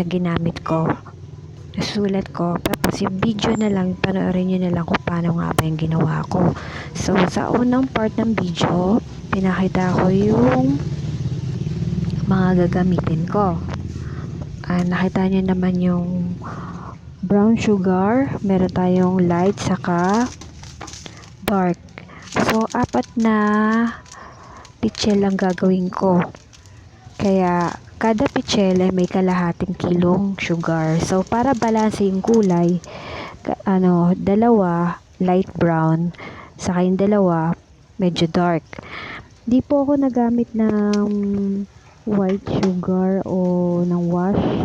sa ginamit ko. Nasulat ko. Tapos yung video na lang, panoorin nyo na lang kung paano nga ba yung ginawa ko. So, sa unang part ng video, pinakita ko yung mga gagamitin ko. Ah, nakita nyo naman yung brown sugar, meron tayong light, saka dark. So, apat na pichel ang gagawin ko. Kaya, kada pichel ay may kalahating kilong sugar. So, para balanse yung kulay, ano, dalawa light brown, saka yung dalawa medyo dark. Di po ako nagamit ng white sugar o ng wash,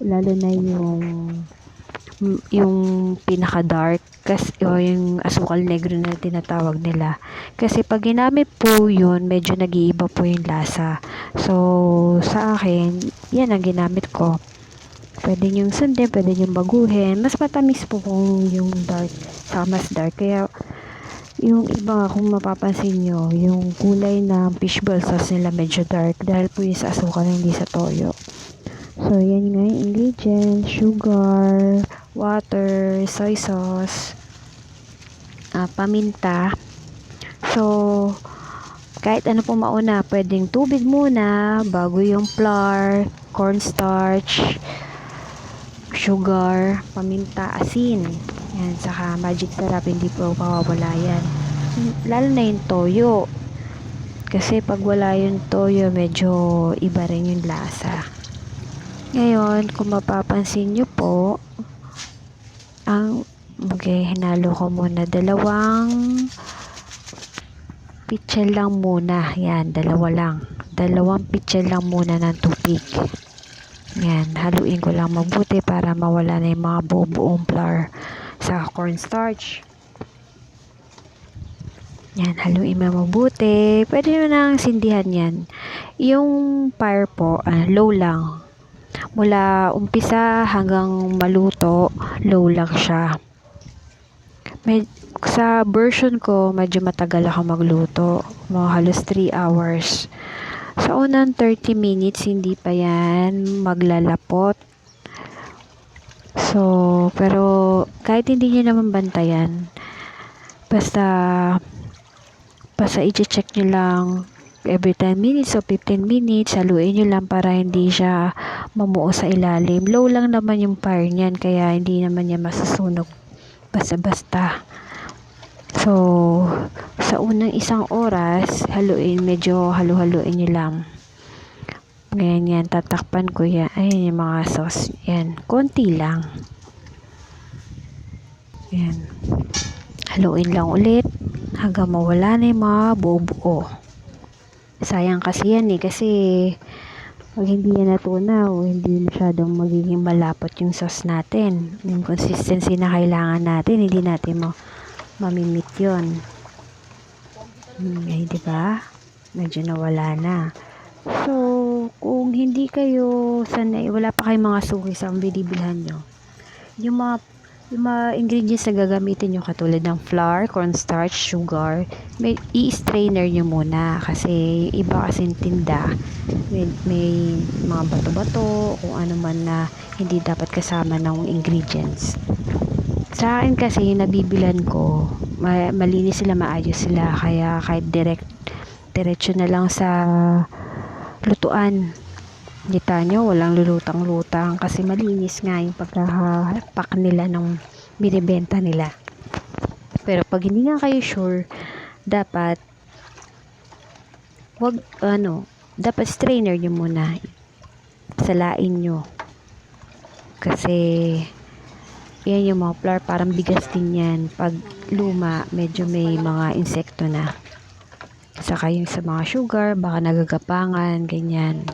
lalo na yung yung pinaka dark kasi o yung asukal negro na tinatawag nila. Kasi pag ginamit po yun medyo nag-iiba po yung lasa. So sa akin yan ang ginamit ko. Pwede yung sundin pwede yung baguhin. Mas matamis po kung yung dark sa mas dark. Kaya yung iba kung mapapansin nyo yung kulay ng fishball sauce nila medyo dark dahil po yung sa asukal hindi sa toyo. So, yan nga yung ingredients, sugar, water, soy sauce, ah, paminta. So, kahit ano po mauna, pwedeng tubig muna, bago yung flour, cornstarch, sugar, paminta, asin. Yan, saka magic sarap, hindi po mawawala yan. Lalo na yung toyo. Kasi pag wala yung toyo, medyo iba rin yung lasa. Ngayon, kung mapapansin nyo po, ang okay, hinalo ko muna dalawang pitchel lang muna. Yan, dalawa lang. Dalawang pitchel lang muna ng tubig. Yan, haluin ko lang mabuti para mawala na yung mga buo-buong flour sa cornstarch. Yan, haluin mo mabuti. Pwede mo nang sindihan yan. Yung fire po, ah, low lang mula umpisa hanggang maluto, low lang siya. Med sa version ko, medyo matagal ako magluto. Mga halos 3 hours. Sa unang 30 minutes, hindi pa yan maglalapot. So, pero kahit hindi nyo naman bantayan, basta basta i-check nyo lang every 10 minutes o 15 minutes, haluin nyo lang para hindi siya mamuo sa ilalim. Low lang naman yung fire niyan, kaya hindi naman niya masusunog basta-basta. So, sa unang isang oras, haluin, medyo halu-haluin nyo lang. Ngayon yan, tatakpan ko yan. Ayan yung mga sauce. Yan, konti lang. Yan. Haluin lang ulit hanggang mawala na yung mga buo-buo. Sayang kasi yan eh, kasi pag hindi yan natunaw, hindi masyadong magiging malapot yung sauce natin. Yung consistency na kailangan natin, hindi natin mo mamimit yun. Hmm, eh, di ba? Medyo nawala na. So, kung hindi kayo sanay, wala pa kayong mga suki sa binibilhan nyo, yung mga yung mga ingredients na gagamitin nyo katulad ng flour, cornstarch, sugar, may i-strainer nyo muna kasi iba kasing tinda. May, may mga bato-bato kung ano man na hindi dapat kasama ng ingredients. Sa akin kasi nabibilan ko ma- malinis sila maayos sila. Kaya kahit direct diretso na lang sa lutuan Kita nyo, walang lulutang-lutang kasi malinis nga yung pagkahapak nila ng binibenta nila. Pero pag hindi nga kayo sure, dapat wag ano, dapat strainer nyo muna. Salain nyo. Kasi yan yung mga flour, parang bigas din yan. Pag luma, medyo may mga insekto na. Saka yung sa mga sugar, baka nagagapangan, ganyan.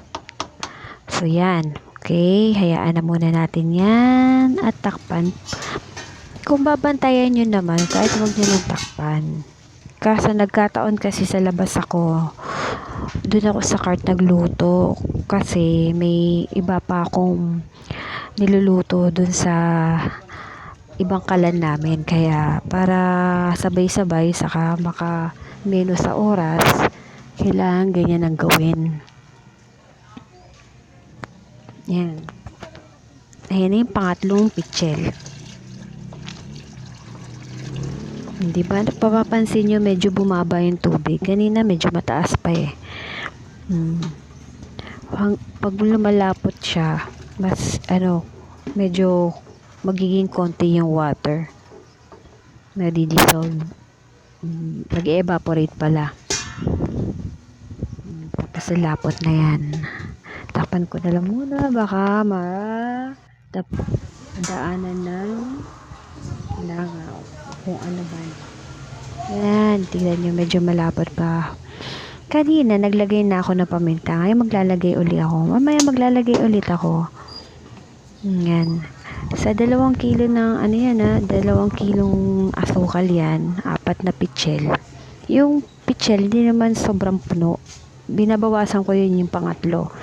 So, yan. Okay, hayaan na muna natin yan at takpan. Kung babantayan nyo naman, kahit huwag nyo nang takpan. Kaso nagkataon kasi sa labas ako, doon ako sa cart nagluto kasi may iba pa akong niluluto doon sa ibang kalan namin. Kaya para sabay-sabay saka maka menu sa oras, kailangan ganyan ang gawin. Yan. Ayan na yung pangatlong pichel. Hindi ba napapapansin nyo medyo bumaba yung tubig? Kanina medyo mataas pa eh. Hmm. Pag lumalapot siya, mas ano, medyo magiging konti yung water. Nadi-dissolve. Hmm, Nag-evaporate pala. Hmm, Tapos lapot na yan. Takpan ko na lang muna. Baka ma tap daanan ng langaw. Kung ano ba. Yan. Tingnan nyo. Medyo malapot pa. Kanina, naglagay na ako ng paminta. Ngayon, maglalagay uli ako. Mamaya, maglalagay ulit ako. Yan. Sa dalawang kilo ng, ano yan ha, dalawang kilong asukal yan, apat na pichel. Yung pichel, hindi naman sobrang puno. Binabawasan ko yun yung pangatlo.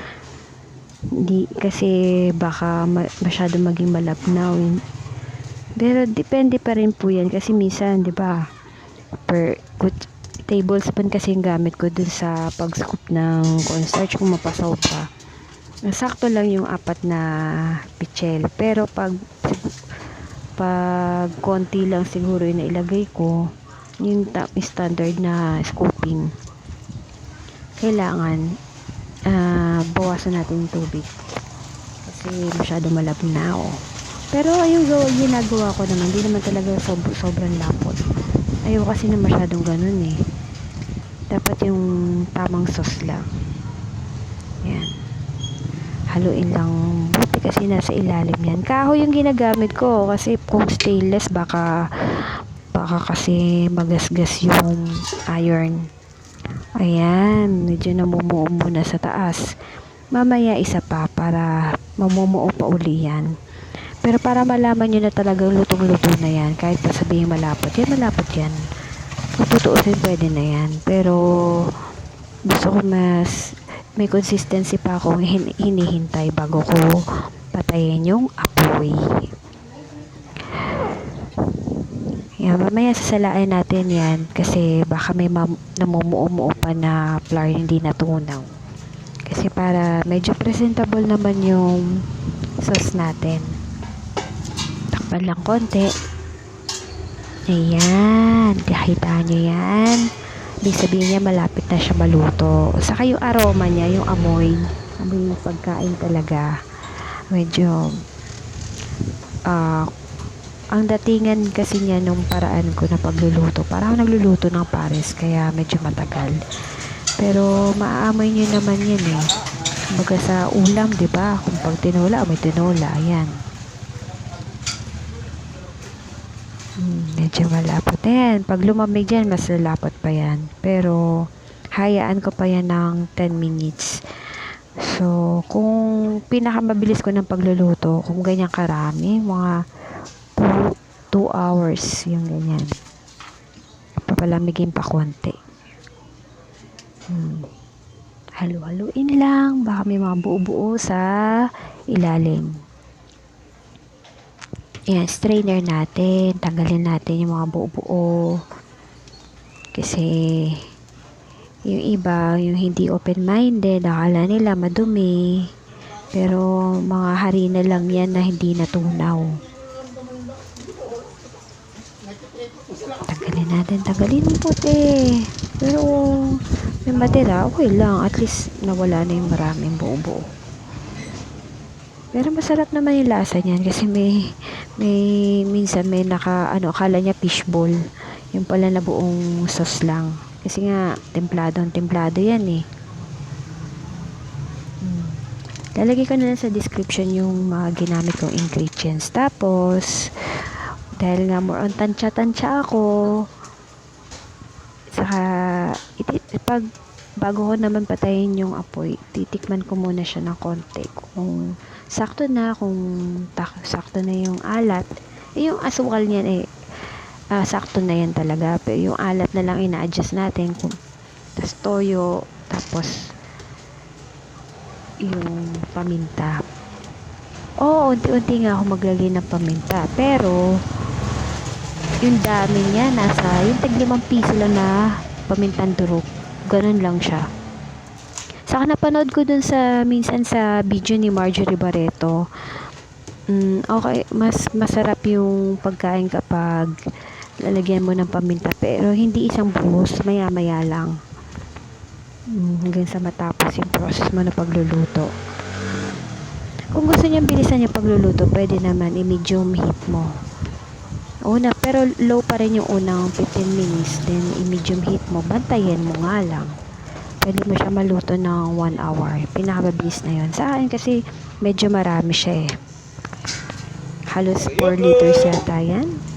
Hindi, kasi baka ma- masyado maging malabnaw. yun. Pero depende pa rin po yan kasi minsan, di ba, per tablespoon kasi yung gamit ko dun sa pag-scoop ng cornstarch kung mapasaw pa. Sakto lang yung apat na pichel. Pero pag pag konti lang siguro yung nailagay ko, yung standard na scooping, kailangan ah, bawasan natin yung tubig. Kasi masyado malabnaw. Pero yung gawa, ginagawa ko naman, hindi naman talaga sob sobrang lapot. Ayaw kasi na masyadong ganun eh. Dapat yung tamang sauce lang. Yan. Haluin lang. Buti kasi nasa ilalim yan. Kahoy yung ginagamit ko kasi kung stainless baka baka kasi magasgas yung iron. Ayan. Medyo namumuo muna sa taas. Mamaya isa pa para mamumuo pa uli yan. Pero para malaman nyo na talagang lutong-luto na yan, kahit pa sabihin malapot, yan malapot yan. Kung tutuusin, pwede na yan. Pero, gusto ko mas, may consistency pa akong hin- hinihintay bago ko patayin yung apoy. Yan, mamaya sasalain natin yan kasi baka may namumuo-muo pa na flour hindi natunaw. Kasi para medyo presentable naman yung sauce natin. Takpan lang konti. Ayan. Nakita nyo yan. Ibig sabihin niya malapit na siya maluto. Saka yung aroma niya, yung amoy. Amoy ng pagkain talaga. Medyo ah ang datingan kasi niya nung paraan ko na pagluluto. Parang nagluluto ng pares kaya medyo matagal. Pero maaamoy niyo naman yan eh. Kumbaga sa ulam, 'di ba? Kung pag tinola, may tinola, ayan. Hmm, medyo malapot na yan. Pag lumamig yan, mas lalapot pa yan. Pero, hayaan ko pa yan ng 10 minutes. So, kung pinakamabilis ko ng pagluluto, kung ganyan karami, mga 2 hours yung ganyan. Papalamigin pa konti. Hmm. Halu-haluin lang. Baka may mga buo-buo sa ilalim. Ayan, strainer natin. Tanggalin natin yung mga buo-buo. Kasi, yung iba, yung hindi open-minded, akala nila madumi. Pero, mga harina lang yan na hindi natunaw. Tanggalin natin. Tanggalin mo puti. Pero, may matira, okay lang. At least, nawala na yung maraming buo-buo. Pero masarap naman yung lasa niyan kasi may may minsan may naka ano akala niya fishball. Yung pala na buong sauce lang. Kasi nga templado ang templado yan eh. Hmm. Lalagay ko na lang sa description yung mga ginamit kong ingredients. Tapos dahil nga more on tansya-tansya ako saka iti, pag bago ko naman patayin yung apoy, titikman ko muna siya ng konti. Kung sakto na, kung tak, sakto na yung alat, eh, yung asukal niyan eh, ah, sakto na yan talaga. Pero yung alat na lang ina-adjust natin. Kung, tapos toyo, tapos yung paminta. Oo, unti-unti nga ako maglagay ng paminta. Pero, yung dami niya, nasa, yung tag limang piso lang na pamintang durog. Ganun lang siya. Saka napanood ko dun sa, minsan sa video ni Marjorie Barreto, Mm, okay, mas masarap yung pagkain kapag lalagyan mo ng paminta pero hindi isang buhos, maya-maya lang. Mm, hanggang sa matapos yung process mo na pagluluto. Kung gusto niyo bilisan yung pagluluto, pwede naman i-medium heat mo. Una, pero low pa rin yung unang 15 minutes. Then, i-medium heat mo. Bantayan mo nga lang. Pwede mo siya maluto ng 1 hour. Pinakamabilis na yun. Sa akin kasi, medyo marami siya eh. Halos 4 liters yata yan.